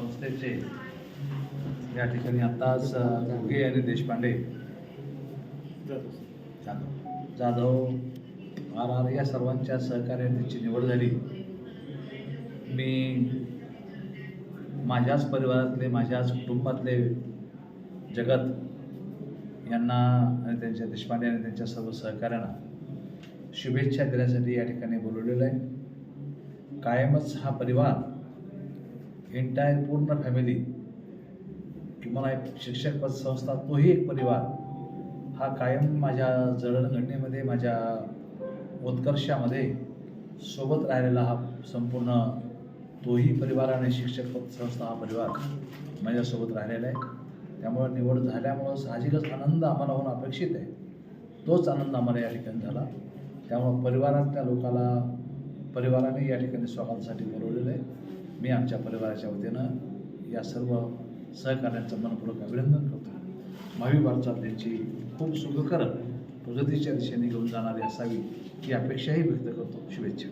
संस्थेचे. या ठिकाणी आत्ताच घुगे आणि देशपांडे. जाधव. जाधव आर आर या सर्वांच्या सहकार्याने त्यांची निवड झाली. मी माझ्याच परिवारातले माझ्याच कुटुंबातले जगत यांना आणि त्यांच्या देशपांडे आणि त्यांच्या सर्व सहकाऱ्यांना शुभेच्छा देण्यासाठी या ठिकाणी बोलवलेलं आहे. कायमच हा परिवार एंटायर पूर्ण फॅमिली किंवा एक शिक्षक पद संस्था तोही एक परिवार हा कायम माझ्या जडणघडणीमध्ये माझ्या उत्कर्षामध्ये सोबत राहिलेला हा संपूर्ण तोही परिवार आणि शिक्षक पद संस्था हा परिवार माझ्यासोबत राहिलेला आहे. त्यामुळे निवड झाल्यामुळं साहजिकच आनंद आम्हाला होणं अपेक्षित आहे. तोच आनंद आम्हाला या ठिकाणी झाला. त्यामुळं परिवारातल्या लोकाला परिवाराने या ठिकाणी स्वागतासाठी बोलवलेलं आहे. मी आमच्या परिवाराच्या वतीनं या सर्व सहकार्यांचं मनपूर्वक अभिनंदन करतो. भावी वाटचाल त्यांची खूप सुखकर प्रगतीच्या दिशेने घेऊन जाणारी असावी ही अपेक्षाही व्यक्त करतो. शुभेच्छा.